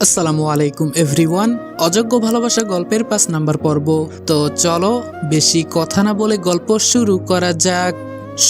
আসসালামু আলাইকুম, এভরিওয়ান। অযোগ্য ভালোবাসা গল্পের পাঁচ নাম্বার পর্ব। তো চলো, বেশি কথা না বলে গল্প শুরু করা যাক।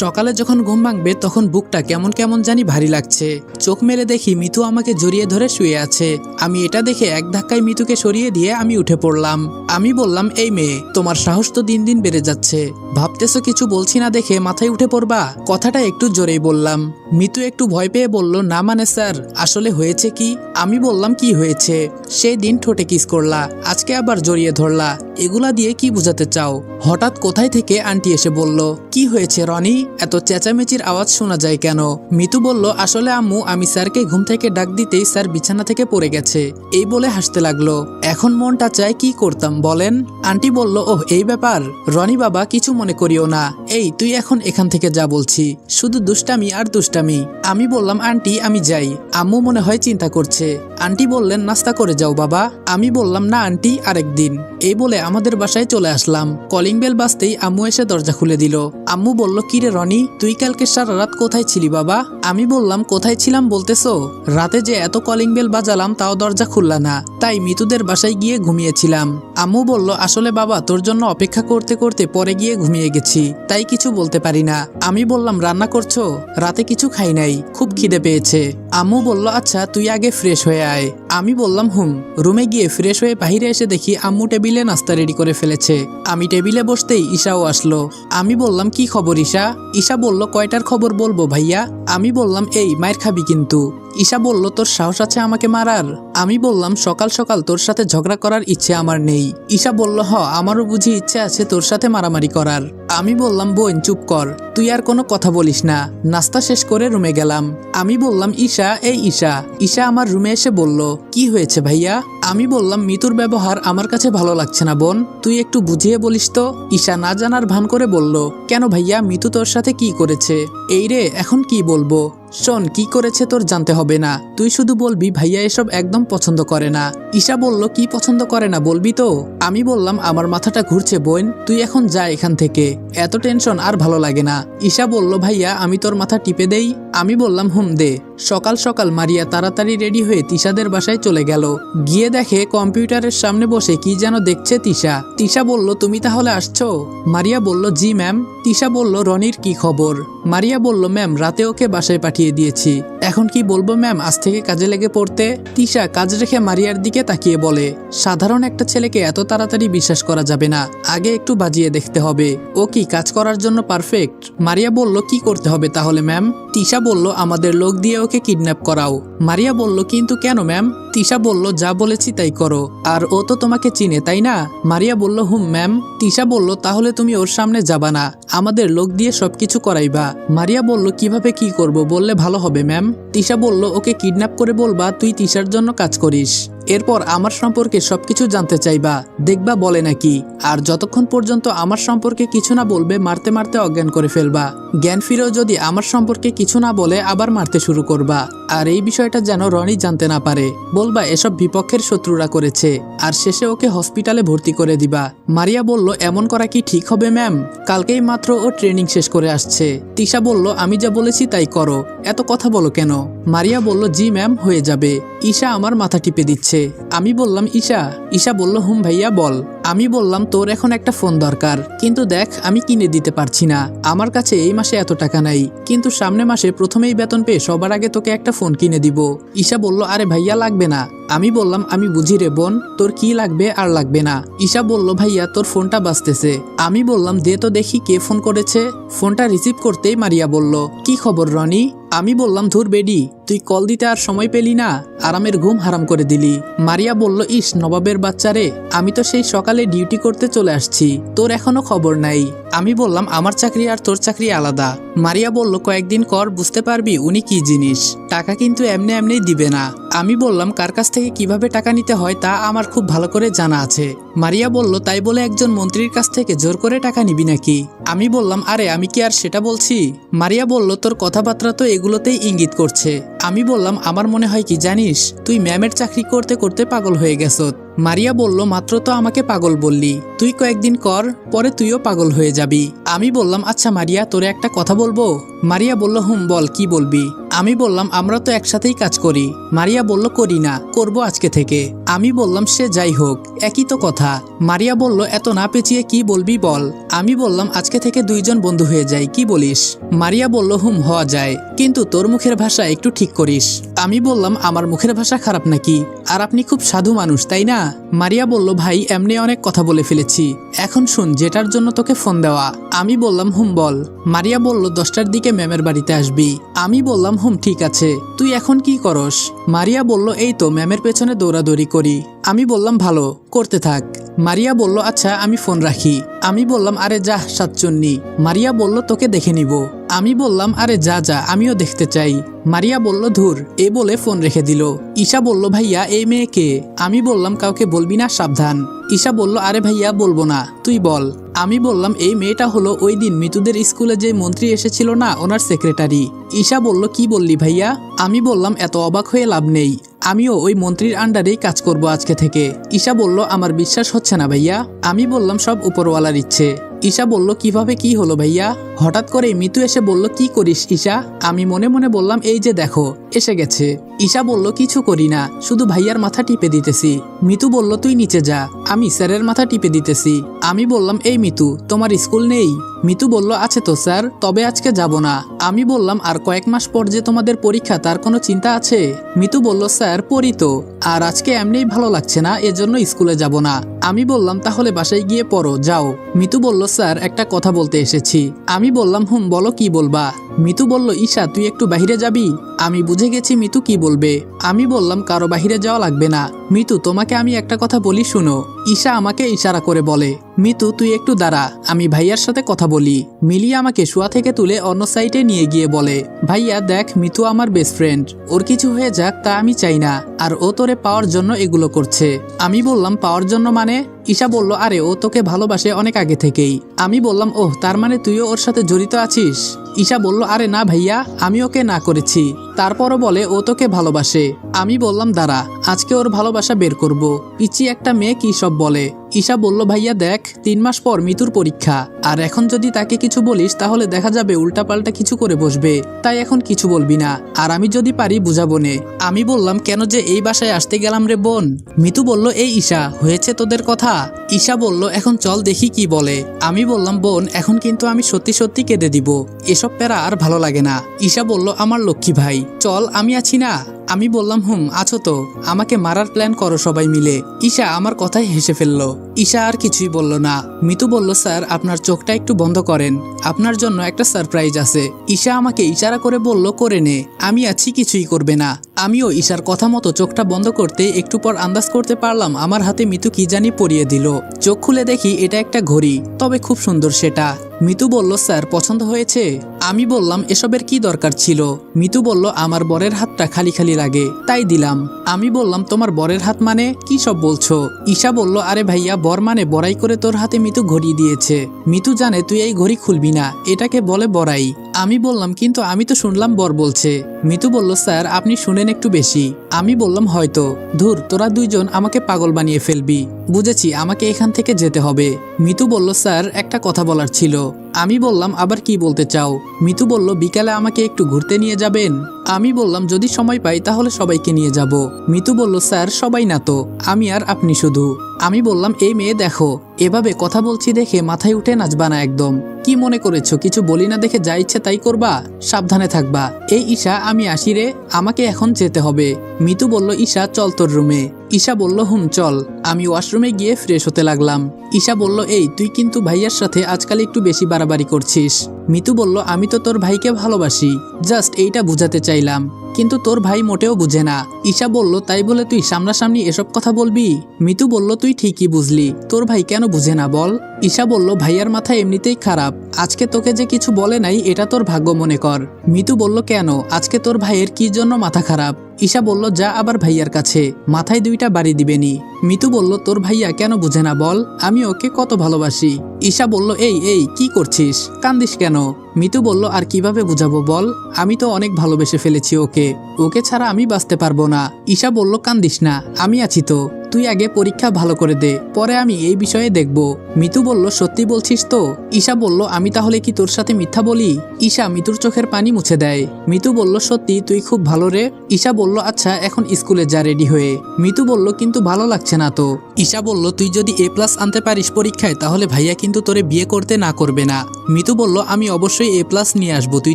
সকালে যখন ঘুম ভাঙবে, তখন বুকটা কেমন কেমন জানি ভারী লাগছে। চোখ মেলে দেখি মিতু আমাকে জড়িয়ে ধরে শুয়ে আছে। আমি এটা দেখে এক ধাক্কায় মিতুকে সরিয়ে দিয়ে আমি উঠে পড়লাম। আমি বললাম, এই মেয়ে, তোমার সাহস তো দিন দিন বেড়ে যাচ্ছে। ভাবতেছো কিছু বলছি না দেখে মাথায় উঠে পড়বা? কথাটা একটু জোরেই বললাম। মিতু একটু ভয় পেয়ে বলল, না মানে স্যার, আসলে হয়েছে কি? আমি বললাম কি হয়েছে? সেই দিন ঠোঁটে কিস করলা, আজকে আবার জড়িয়ে ধরলা। এগুলা দিয়ে কি বুঝাতে চাও? হঠাৎ কোথায় থেকে আন্টি এসে বলল, কি হয়েছে রনি? এত চেঁচামেচির আওয়াজ শোনা যায় কেন? মিতু বলল, আসলে আম্মু, আমি স্যারকে ঘুম থেকে ডাক দিতেই স্যার বিছানা থেকে পড়ে গেছে। এই বলে হাসতে লাগল। এখন মনটা চায় কি করতাম, বলেন? আন্টি বলল, ওহ, এই ব্যাপার। রনি বাবা, কিছু মনে করিও না। এই, তুই এখন এখান থেকে যা বলছি। শুধু দুষ্টামি আর দুষ্টামি। আমি। আমি বললাম, আন্টি, আমি যাই। আম্মু মনে হয় চিন্তা করছে। আন্টি বললেন, নাস্তা করে যাও বাবা। আমি বললাম, না আন্টি, আরেকদিন। এই বলে আমাদের বাসায় চলে আসলাম। কলিং বেল বাজতেই আম্মু এসে দরজা খুলে দিল। আম্মু বলল, কিরে রনি, তুই কালকে সারা রাত কোথায় ছিলি বাবা? আমি বললাম, কোথায় ছিলাম বলতেছো? রাতে যে এত কলিং বেল বাজালাম, তাও দরজা খুললা না। তাই মিতুদের বাসায় গিয়ে ঘুমিয়েছিলাম। আম্মু বলল, আসলে বাবা, তোর জন্য অপেক্ষা করতে করতে পরে গিয়ে ঘুমিয়ে গেছি, তাই কিছু বলতে পারি না। আমি বললাম, রান্না করছ? রাতে কিছু খাই নাই, খুব খিদে পেয়েছে। আম্মু বলল আচ্ছা তুই আগে ফ্রেশ হয়ে আয়। আমি বললাম, হুম। রুমে গিয়ে ফ্রেশ হয়ে বাহিরে এসে দেখি আম্মু টেবিলে নাস্তা রেডি করে ফেলেছে। আমি টেবিলে বসতেই ঈশাও আসলো। আমি বললাম, কি খবর ঈশা? ঈশা বলল, কয়টার খবর বলব ভাইয়া? আমি বললাম, এই, মায়ের খাবি কিন্তু। ঈশা বলল, তোর সাহস আছে আমাকে মারার? আমি বললাম, সকাল সকাল তোর সাথে ঝগড়া করার ইচ্ছে আমার নেই। ঈশা বলল, হ, আমারও বুঝি ইচ্ছে আছে তোর সাথে মারামারি করার। আমি বললাম, বোন, চুপ কর, তুই আর কোনো কথা বলিস না। নাস্তা শেষ করে রুমে গেলাম। আমি বললাম, ঈশা, এই ঈশা। ঈশা আমার রুমে এসে বলল, কি হয়েছে ভাইয়া? আমি বললাম, মিতুর ব্যবহার আমার কাছে ভালো লাগছে না বোন, তুই একটু বুঝিয়ে বলিস তো। ঈশা না জানার ভান করে বলল, কেন ভাইয়া, মিতু তোর সাথে কি করেছে? এই রে, এখন কি বলব? শোন, কি করেছে তোর জানতে হবে না। তুই শুধু বলবি, ভাইয়া এসব একদম পছন্দ করে না। ঈশা বলল, কি পছন্দ করে না বলবি তো? আমি বললাম, আমার মাথাটা ঘুরছে বোন, তুই এখন যা এখান থেকে। এত টেনশন আর ভালো লাগে না। ঈশা বলল, ভাইয়া, আমি তোর মাথা টিপে দেই। আমি বললাম, হুম, দে। সকাল সকাল মারিয়া তাড়াতাড়ি রেডি হয়ে তিশাদের বাসায় চলে গেল। গিয়ে দেখে কম্পিউটারের সামনে বসে কি যেন দেখছে তিশা। তিশা বলল, তুমি তাহলে আসছো? মারিয়া বলল, জি, ম্যাম। তিশা বলল, রনির কি খবর? মারিয়া বলল, ম্যাম, রাতে ওকে বাসায় পাঠিয়ে দিয়েছি। এখন কি বলব, ম্যাম, আজ থেকে কাজে লেগে পড়তে? তিশা কাজ রেখে মারিয়ার দিকে তাকিয়ে বলে, সাধারণ একটা ছেলেকে এত তাড়াতাড়ি বিশ্বাস করা যাবে না। আগে একটু বাজিয়ে দেখতে হবে। ও কি কাজ করার জন্য পারফেক্ট মারিয়া বলল, কি করতে হবে তাহলে ম্যাম তিশা বলল, আমাদের লোক দিয়ে ওকে কিডন্যাপ করাও। মারিয়া বলল, কিন্তু কেন ম্যাম তিশা বলল, যা বলেছি তাই করো। আর ও তো তোমাকে চিনে, তাই না? মারিয়া বলল, হুম ম্যাম তিশা বলল, তাহলে তুমি ওর সামনে যাবা না। আমাদের লোক দিয়ে সবকিছু করাইবা। মারিয়া বলল, কীভাবে কি করব, বললে ভালো হবে ম্যাম তিশা বলল, ওকে কিডন্যাপ করে বলবা, তুই তিশার জন্য কাজ করিস। এরপর আমার সম্পর্কে সবকিছু জানতে চাইবা। দেখবা বলে নাকি। আর যতক্ষণ পর্যন্ত আমার সম্পর্কে কিছু না বলবে, মারতে মারতে অজ্ঞান করে ফেলবা। জ্ঞান ফিরেও যদি আমার সম্পর্কে কিছু না বলে, আবার মারতে শুরু করবা। আর এই বিষয়টা যেন রনি জানতে না পারে। বলবা, এসব বিপক্ষের শত্রুরা করেছে। আর শেষে ওকে হসপিটালে ভর্তি করে দিবা। মারিয়া বলল, এমন করা কি ঠিক হবে, ম্যাম? কালকেই মাত্র ও ট্রেনিং শেষ করে আসছে। তিশা বলল, আমি যা বলেছি তাই করো। এত কথা বলো কেন? মারিয়া বলল, জি, ম্যাম, হয়ে যাবে। ঈশা আমার মাথা টিপে দিচ্ছে। আমি বললাম, ঈশা ঈশা বলল, হুম ভাইয়া, বল। আমি বললাম, তোর এখন একটা ফোন দরকার। কিন্তু দেখ, আমি কিনে দিতে পারছি না। আমার কাছে এই মাসে এত টাকা নাই। কিন্তু সামনে মাসে প্রথমেই বেতন পেয়ে সবার আগে তোকে একটা ফোন কিনে দিব। ঈশা বলল, আরে ভাইয়া, লাগবে না। আমি বললাম, আমি বুঝি রে বোন, তোর কি লাগবে আর লাগবে না। ঈশা বলল, ভাইয়া, তোর ফোনটা বাজতেছে। আমি বললাম, দে তো দেখি কে ফোন করেছে। ফোনটা রিসিভ করতেই মারিয়া বলল, কি খবর রনি? আমি বললাম, ধুর বেডি, তুই কল দিতে আর সময় পেলি না, আরামের ঘুম হারাম করে দিলি। মারিয়া বলল, ইস, নবাবের বাচ্চারে, আমি তো সেই সকালে ডিউটি করতে চলে আসছি, তোর এখনও খবর নাই। আমি বললাম, আমার চাকরি আর তোর চাকরি আলাদা। মারিয়া বলল, কয়েকদিন কর, বুঝতে পারবি উনি কি জিনিস। টাকা কিন্তু এমনি এমনি দিবে না। আমি বললাম, কার কাছ থেকে কীভাবে টাকা নিতে হয় তা আমার খুব ভালো করে জানা আছে। মারিয়া বলল, তাই বলে একজন মন্ত্রীর কাছ থেকে জোর করে টাকা নিবি নাকি? আমি বললাম, আরে, আমি কি আর সেটা বলছি? মারিয়া বলল, তোর কথাবার্তা তো এগুলোতেই ইঙ্গিত করছে। আমি বললাম, আমার মনে হয় কি জানিস, তুই ম্যামের চাকরি করতে করতে পাগল হয়ে গেছ মারিয়া বলল, মাত্র তো আমাকে পাগল বললি। তুই কয়েকদিন কর, পরে তুইও পাগল হয়ে যাবি। আমি বললাম আচ্ছা মারিয়া, তোরে একটা কথা বলব? মারিয়া বলল, হুম, বল, কি বলবি? আমি বললাম, আমরা তো একসাথেই কাজ করি। মারিয়া বলল, করি না, করব আজকে থেকে। আমি বললাম, সে যাই হোক। একই তো কথা। মারিয়া বলল, এত না পেঁচিয়ে কি বলবি বল? আমি বললাম, আজকে থেকে দুইজন বন্ধু হয়ে যাই, কি বলিস? মারিয়া বলল, হুম, হওয়া যায়, কিন্তু তোর মুখের ভাষা একটু ঠিক করিস। আমি বললাম, আমার মুখের ভাষা খারাপ নাকি? আর আপনি খুব সাধু মানুষ, তাই না? মারিয়া বলল, ভাই, এমনি অনেক কথা বলে ফেলেছি। এখন শুন, যেটার জন্য তোকে ফোন দেওয়া। আমি বললাম, হুম, বল। মারিয়া বলল, দশটার দিকে ম্যামের বাড়িতে আসবি। আমি বললাম হুম, ঠিক আছে। তুই এখন কি করস? মারিয়া বলল, এই তো, ম্যামের পেছনে দৌড়াদৌড়ি করি। আমি বললাম, ভালো, করতে থাক। মারিয়া বলল আচ্ছা আমি ফোন রাখি। আমি বললাম, আরে যা, সাতচন্নি। মারিয়া বলল, তোকে দেখে নিব। আমি বললাম, আরে যা যা, আমিও দেখতে চাই। মারিয়া বলল, ধুর। এ বলে ফোন রেখে দিল। ঈশা বলল, ভাইয়া, এই মেয়েকে আমি বললাম, কাউকে বলবি না, সাবধান। ঈশা বলল, আরে ভাইয়া, বলব না, তুই বল। আমি বললাম, এই মেয়েটা হলো ওই দিন মিতুদের স্কুলে যে মন্ত্রী এসেছিল না, ওনার সেক্রেটারি। ঈশা বলল, কি বললি ভাইয়া? আমি বললাম, এত অবাক হয়ে লাভ নেই। আমিও ওই মন্ত্রীর আন্ডারেই কাজ করব আজকে থেকে। ঈশা বলল, আমার বিশ্বাস হচ্ছে না ভাইয়া। আমি বললাম, সব উপরওয়ালার ইচ্ছে। ঈশা বলল, কীভাবে কি হলো ভাইয়া? হঠাৎ করে মিতু এসে বলল, কি করিস ঈশা? আমি মনে মনে বললাম, এই যে দেখো, এসে গেছে। ঈশা বলল, কিছু করি না, শুধু ভাইয়ার মাথা টিপে দিতেছি। মিতু বলল, তুই নিচে যা। আমি, স্যারের মাথা টিপে দিতেছি। আমি বললাম, এই মিতু, তোমার স্কুল নেই? মিতু বলল, আছে তো, স্যার, তবে আজকে যাব না। আমি বললাম, আর কয়েক মাস পর যে তোমাদের পরীক্ষা, তার কোনো চিন্তা আছে? মিতু বলল, স্যার, পড়ি তো। আর আজকে এমনিই ভালো লাগছে না, এজন্য স্কুলে যাব না। আমি বললাম, তাহলে বাসায় গিয়ে পড়ো, যাও। মিতু বলল, স্যার, একটা কথা বলতে এসেছি। আমি বললাম, হুম, বলো কি বলবা? মিতু বলল, ঈশা, তুই একটু বাহিরে যাবি? আমি বুঝে গেছি মিতু কি বলবে। আমি বললাম, কারও বাহিরে যাওয়া লাগবে না। মিতু, তোমাকে আমি একটা কথা বলি, শুনো। ঈশা আমাকে ইশারা করে বলে, মিতু, তুই একটু দাঁড়া, আমি ভাইয়ার সাথে কথা বলি। মিলিয়ে আমাকে শোয়া থেকে তুলে অন্য সাইডে নিয়ে গিয়ে বলে, ভাইয়া, দেখ, মিতু আমার বেস্ট ফ্রেন্ড ওর কিছু হয়ে যাক, তা আমি চাই না। আর ও তোরে পাওয়ার জন্য এগুলো করছে। আমি বললাম, পাওয়ার জন্য মানে? ঈশা বলল, আরে, ও তোকে ভালোবাসে অনেক আগে থেকেই। আমি বললাম, ওহ, তার মানে তুইও ওর সাথে জড়িত আছিস? ঈশা বলল, আরে না ভাইয়া আমি ওকে না করেছি। তারপরও বলে, ও তোকে ভালোবাসে। আমি বললাম, দাঁড়া, আজকে ওর ভালোবাসা বের করব। পিচি একটা মেয়ে কী সব বলে। ঈশা বলল, ভাইয়া, দেখ, তিন মাস পর মিতুর পরীক্ষা। আর এখন যদি তাকে কিছু বলিস, তাহলে দেখা যাবে উল্টাপাল্টা কিছু করে বসবে। তাই এখন কিছু বলবি না। আর আমি যদি পারি, বুঝাবো নে। আমি বললাম, কেন যে এই বাসায় আসতে গেলাম রে বোন? মিতু বলল, এই ঈশা, হয়েছে তোদের কথা? ঈশা বলল, এখন চল দেখি কি বলে। আমি বললাম, বোন, এখন কিন্তু আমি সত্যি সত্যি কেঁদে দিব। এসব প্যারা আর ভালো লাগে না। ঈশা বলল, আমার লক্ষ্মী ভাই, চল, আমি আছি না। আমি বললাম, হুম, আছো তো। আমাকে মারার প্ল্যান করো সবাই মিলে। ঈশা আমার কথায় হেসে ফেলল। ঈশা আর কিছুই বলল না। মিতু বলল, স্যার, আপনার চোখটা একটু বন্ধ করেন। আপনার জন্য একটা সারপ্রাইজ আছে। ঈশা আমাকে ইশারা করে বলল, করে নে। আমি আছি, কিছুই করবে না। আমিও ঈশার কথা মতো চোখটা বন্ধ করতে একটু পর আন্দাজ করতে পারলাম আমার হাতে মিতু কি জানি পরিয়ে দিল। চোখ খুলে দেখি এটা একটা ঘড়ি, তবে খুব সুন্দর সেটা। মিতু বলল, স্যার, পছন্দ হয়েছে? আমি বললাম, এসবের কি দরকার ছিল? মিতু বলল, আমার বরের হাতটা খালি খালি লাগে, তাই দিলাম। আমি বললাম, তোমার বরের হাত মানে? কি সব বলছো? ঈশা বলল, আরে ভাইয়া, বর মানে বড়াই করে তোর হাতে মিতু ঘড়ি দিয়েছে। মিতু জানে তুই এই ঘড়ি খুলবি না, এটাকে বলে বড়াই। আমি বললাম, কিন্তু আমি তো শুনলাম বর বলছে। মিতু বলল, স্যার, আপনি শুনেন একটু বেশি। আমি বললাম, হয়তো। ধুর, তোরা দুইজন আমাকে পাগল বানিয়ে ফেলবি। বুঝেছি, আমাকে এখান থেকে যেতে হবে। মিতু বলল, স্যার, একটা কথা বলার ছিল। আমি বললাম, আবার কি বলতে চাও? মিতু বলল, বিকালে আমাকে একটু ঘুরতে নিয়ে যাবেন? আমি বললাম, যদি সময় পাই, তাহলে সবাইকে নিয়ে যাব। মিতু বলল, স্যার, সবাই না তো, আমি আর আপনি শুধু। আমি বললাম, এই মেয়ে দেখো, এভাবে কথা বলছি দেখে মাথায় উঠে নাচবা না একদম। কি মনে করেছ, কিছু বলি না দেখে যা ইচ্ছে তাই করবা? সাবধানে থাকবা। এই ঈশা, আমি আসি রে, আমাকে এখন যেতে হবে। মিতু বলল, ঈশা, চল তোর রুমে। ঈশা বলল, হুম, চল। আমি ওয়াশরুমে গিয়ে ফ্রেশ হতে লাগলাম। ঈশা বলল, এই, তুই কিন্তু ভাইয়ার সাথে আজকাল একটু বেশি বাড়াবাড়ি করছিস। মিতু বলল, আমি তো তোর ভাইকে ভালোবাসি। জাস্ট এইটা বুঝাতে চাইলাম। কিন্তু তোর ভাই মোটেও বুঝে না। ঈশা বলল, তাই বলে তুই সামনাসামনি এসব কথা বলবি? মিতু বলল, তুই ঠিকই বুঝলি। তোর ভাই কেন বুঝে না বল? ঈশা বলল, ভাইয়ার মাথা এমনিতেই খারাপ। আজকে তোকে যে কিছু বলে নাই, এটা তোর ভাগ্য মনে কর। মিতু বলল, কেন? আজকে তোর ভাইয়ের কি জন্য মাথা খারাপ? ঈশা বলল, যা আবার ভাইয়ার কাছে। মাথায় দুইটা বাড়ি দিবেনি। মিতু বলল, তোর ভাইয়া কেন বুঝে না বল? আমি ওকে কত ভালোবাসি। ঈশা বলল, এই এই, কি করছিস? কান্দিস কেন? no মিতু বলল, আর কীভাবে বুঝাবো বল? আমি তো অনেক ভালোবেসে ফেলেছি ওকে। ওকে ছাড়া আমি বাঁচতে পারব না। ঈশা বলল, কান্দিস না, আমি আছি তো। তুই আগে পরীক্ষা ভালো করে দে, পরে আমি এই বিষয়ে দেখব। মিতু বলল, সত্যি বলছিস তো? ঈশা বলল, আমি তাহলে কি তোর সাথে মিথ্যা বলি? ঈশা মিতুর চোখের পানি মুছে দেয়। মিতু বলল, সত্যি, তুই খুব ভালো রে। ঈশা বলল আচ্ছা এখন স্কুলে যা রেডি হয়ে। মিতু বলল, কিন্তু ভালো লাগছে না তো। ঈশা বলল, তুই যদি এ প্লাস আনতে পারিস পরীক্ষায়, তাহলে ভাইয়া কিন্তু তোরে বিয়ে করতে না করবে না। মিতু বলল, আমি অবশ্যই এ প্লাস নিয়ে আসব তুই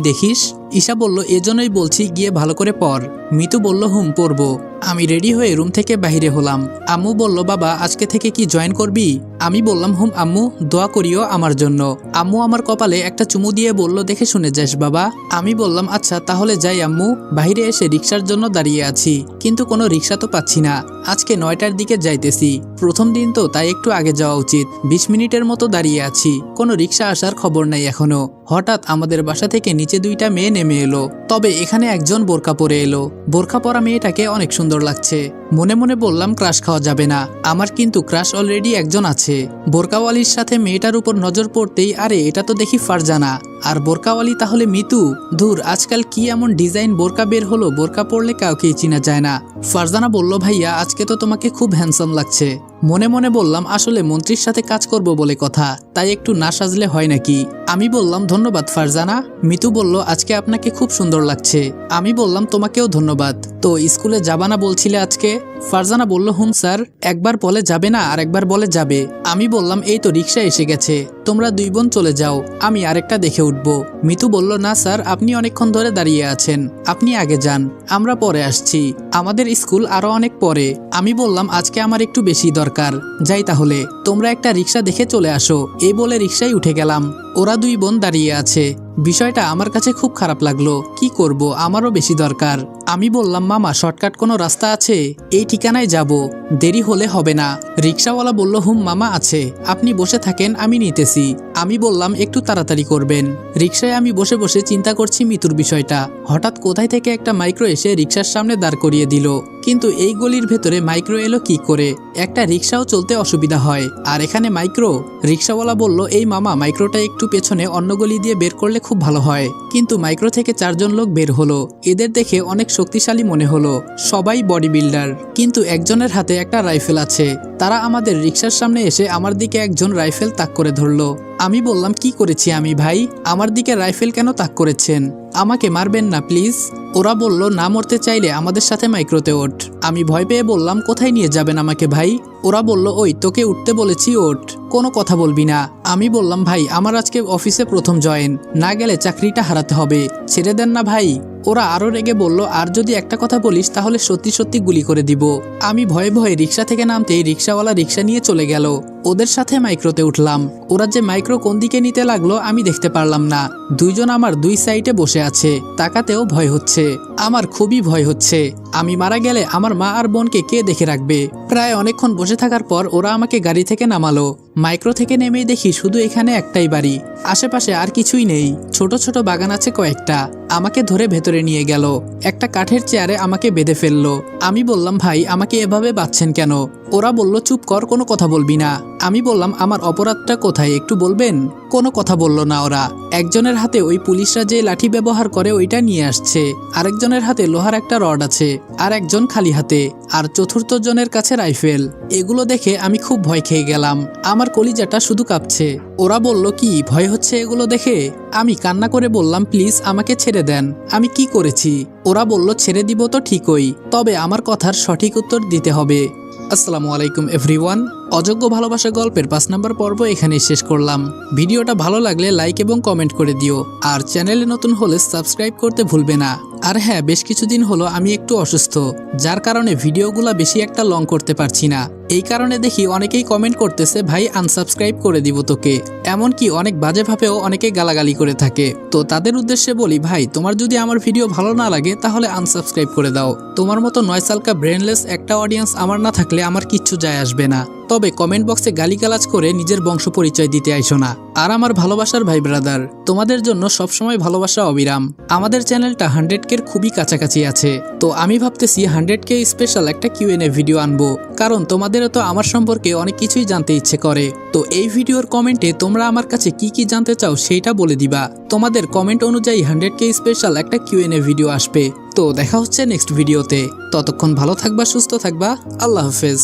দেখিস। ঈশা বলল এজন্যই বলছি, গিয়ে ভালো করে পড়। মিতু বলল, হুম, পড়ব। আমি রেডি হয়ে রুম থেকে বাইরে হলাম। আম্মু বলল, বাবা, আজকে থেকে কি জয়েন করবি? আমি বললাম, হুম, আম্মু, দোয়া করিও আমার জন্য। আম্মু আমার কপালে একটা চুমু দিয়ে বলল, দেখে শুনে যাস, বাবা। আমি বললাম আচ্ছা তাহলে যাই, আম্মু। বাইরে এসে রিক্সার জন্য দাঁড়িয়ে আছি, কিন্তু কোনো রিক্সা তো পাচ্ছি না। আজকে নয়টার দিকে যাইতেছি। প্রথম দিন তো, তাই একটু আগে যাওয়া উচিত। বিশ মিনিটের মতো দাঁড়িয়ে আছি। কোনো রিক্সা আসার খবর নাই এখনও। হঠাৎ আমাদের বাসা থেকে নিচে দুইটা মেয়ে নেমে এলো। তবে এখানে একজন বোরকা পরে এলো। বোরকা পরা মেয়েটাকে অনেক সুন্দর লাগছে। মনে মনে বললাম, ক্রাশ খাওয়া যাবে না। আমার কিন্তু ক্রাশ অলরেডি একজন আছে। বোরকাওয়ালির সাথে মেয়েটার উপর নজর পড়তেই, আরে, এটা তো দেখি ফারজানা। আর বোরকাওয়ালি তাহলে মিতু? ধুর, আজকাল কি এমন ডিজাইন বোরকা বের হলো? বোরকা পড়লে কাউকেই চিনা যায় না। ফারজানা বলল, ভাইয়া, আজকে তো তোমাকে খুব হ্যান্ডসাম লাগছে। মনে মনে বললাম, আসলে মন্ত্রীর সাথে কাজ করব বলে কথা, তাই একটু না সাজলে হয় নাকি? আমি বললাম, ধন্যবাদ ফারজানা। মিতু বলল, আজকে আপনাকে খুব সুন্দর লাগছে। আমি বললাম, তোমাকেও ধন্যবাদ। তো স্কুলে যাবা না বলছিলে আজকে? ফারজানা বলল, হুম স্যার, একবার বলে যাবে না, আর একবার বলে যাবে। আমি বললাম, এই তো রিক্সা এসে গেছে, তোমরা দুই বোন চলে যাও, আমি আরেকটা দেখে উঠব। মিতু বলল, না স্যার, আপনি অনেকক্ষণ ধরে দাঁড়িয়ে আছেন, আপনি আগে যান, আমরা পরে আসছি, আমাদের স্কুল আরও অনেক পরে। আমি বললাম, আজকে আমার একটু বেশি দরকার, যাই তাহলে, তোমরা একটা রিক্সা দেখে চলে আসো। এই বলে রিক্সায় উঠে গেলাম, ওরা দুই বোন দাঁড়িয়ে আছে। বিষয়টা আমার কাছে খুব খারাপ লাগল। কি করব? আমারও বেশি দরকার। আমি বললাম, মামা, শর্টকাট কোনো রাস্তা আছে? এই ঠিকানায় যাব। দেরি হলে হবে না। রিক্সাওয়ালা বলল, হুম, মামা আছে। আপনি বসে থাকেন, আমি নিতেছি। আমি বললাম, একটু তাড়াতাড়ি করবেন। রিক্সায় আমি বসে বসে চিন্তা করছি মিতুর বিষয়টা। হঠাৎ কোথায় থেকে একটা মাইক্রো এসে রিক্সার সামনে দাঁড় করিয়ে দিল। কিন্তু এই গলির ভেতরে মাইক্রো এলো কি করে? একটা রিক্সাও চলতে অসুবিধা হয়। আর এখানে মাইক্রো? রিক্সাওয়ালা বলল, এই মামা, মাইক্রোটা একটু পেছনে অন্য গলি দিয়ে বের করলে খুব ভালো হয়। কিন্তু মাইক্রো থেকে চারজন লোক বের হলো। এদের দেখে অনেক শক্তিশালী মনে হলো। সবাই বডি বিল্ডার কিন্তু একজনের হাতে একটা রাইফেল আছে। তারা আমাদের রিক্সার সামনে এসে আমার দিকে একজন রাইফেল তাক করে ধরলো। আমি বললাম, কি করেছি আমি ভাই? আমার দিকে রাইফেল কেন তাক করেছেন? আমাকে মারবেন না, প্লিজ। ওরা বলল, না মরতে চাইলে আমাদের সাথে মাইক্রোতে ওঠ। আমি ভয় পেয়ে বললাম, কোথায় নিয়ে যাবেন আমাকে ভাই? ওরা বলল, ওই, তোকে উঠতে বলেছি ওঠ। কোনো কথা বলবি না। আমি বললাম, ভাই, আমার আজকে অফিসে প্রথম জয়েন। না গেলে চাকরিটা হারাতে হবে। ছেড়ে দেন না ভাই। ওরা আরও রেগে বলল, আর যদি একটা কথা বলিস, তাহলে সত্যি সত্যি গুলি করে দিব। আমি ভয়ে ভয়ে রিক্সা থেকে নামতেই রিক্সাওয়ালা রিক্সা নিয়ে চলে গেল। ওদের সাথে মাইক্রোতে উঠলাম। ওরা যে মাইক্রো কোন দিকে নিতে লাগল, আমি দেখতে পারলাম না। দুইজন আমার দুই সাইডে বসে আছে। তাকাতেও ভয় হচ্ছে। আমার খুবই ভয় হচ্ছে। আমি মারা গেলে আমার মা আর বোনকে কে দেখে রাখবে? প্রায় অনেকক্ষণ বসে থাকার পর ওরা আমাকে গাড়ি থেকে নামালো। মাইক্রো থেকে নেমেই দেখি শুধু এখানে একটাই বাড়ি। আশেপাশে আর কিছুই নেই। ছোট ছোট বাগান আছে কয়েকটা। আমাকে ধরে ভেতরে নিয়ে গেল। একটা কাঠের চেয়ারে আমাকে বেঁধে ফেলল। আমি বললাম, ভাই, আমাকে এভাবে বাঁচছেন কেন? ওরা বলল, চুপ কর, কোনো কথা বলবি না। আমি বললাম, আমার অপরাধটা কোথায়? একটু বলবেন? কোনো কথা বলল না ওরা। একজনের হাতে ওই পুলিশরা যে লাঠি ব্যবহার করে ওইটা নিয়ে আসছে। আরেকজনের হাতে লোহার একটা রড আছে। আর একজন খালি হাতে, আর চতুর্থ জনের কাছে রাইফেল। এগুলো দেখে আমি খুব ভয় খেয়ে গেলাম। আমার কলিজাটা শুধু কাঁপছে। ওরা বলল, কি, ভয় হচ্ছে এগুলো দেখে? আমি কান্না করে বললাম, প্লিজ, আমাকে ছেড়ে দেন। আমি কি করেছি? ওরা বলল, ছেড়ে দিব তো ঠিকই, তবে আমার কথার সঠিক উত্তর দিতে হবে। আসসালামু আলাইকুম, এভরিওয়ান। অযোগ্য ভালোবাসা গল্পের পাঁচ নম্বর পর্ব এখানেই শেষ করলাম। ভিডিওটা ভালো লাগলে লাইক এবং কমেন্ট করে দিও। আর চ্যানেলে নতুন হলে সাবস্ক্রাইব করতে ভুলবে না। আর হ্যাঁ বেশ কিছুদিন হলো আমি একটু অসুস্থ, যার কারণে ভিডিওগুলো বেশি একটা লং করতে পারছি না। এই কারণে দেখি অনেকেই কমেন্ট করতেছে, ভাই আনসাবস্ক্রাইব করে দিব তোকে। এমনকি অনেক বাজেভাবেও অনেকে গালাগালি করে থাকে। তো তাদের উদ্দেশ্যে বলি, ভাই, তোমার যদি আমার ভিডিও ভালো না লাগে, তাহলে আনসাবস্ক্রাইব করে দাও। তোমার মতো নয় সালকা ব্রেনলেস একটা অডিয়েন্স আমার না থাকলে আমার কিচ্ছু যায় আসবে না। তবে কমেন্ট বক্সে গালিগালাজ করে নিজের বংশ পরিচয় দিতে আইসো না। আর আমার ভালোবাসার ভাই ব্রাদার তোমাদের জন্য সবসময় ভালোবাসা অবিরাম। আমাদের চ্যানেলটা হান্ড্রেড কের খুবই কাছাকাছি আছে। তো আমি ভাবতেছি হান্ড্রেড কে স্পেশাল একটা কিউএনএ ভিডিও আনব। কারণ তোমাদের তোমাদেরও তো আমার সম্পর্কে অনেক কিছুই জানতে ইচ্ছে করে। তো এই ভিডিওর কমেন্টে তোমরা আমার কাছে কি কি জানতে চাও সেইটা বলে দিবা। তোমাদের কমেন্ট অনুযায়ী হান্ড্রেড কে স্পেশাল একটা কিউএনএ ভিডিও আসবে। তো দেখা হচ্ছে নেক্সট ভিডিওতে। ততক্ষণ ভালো থাকবা, সুস্থ থাকবা। আল্লাহ হাফেজ।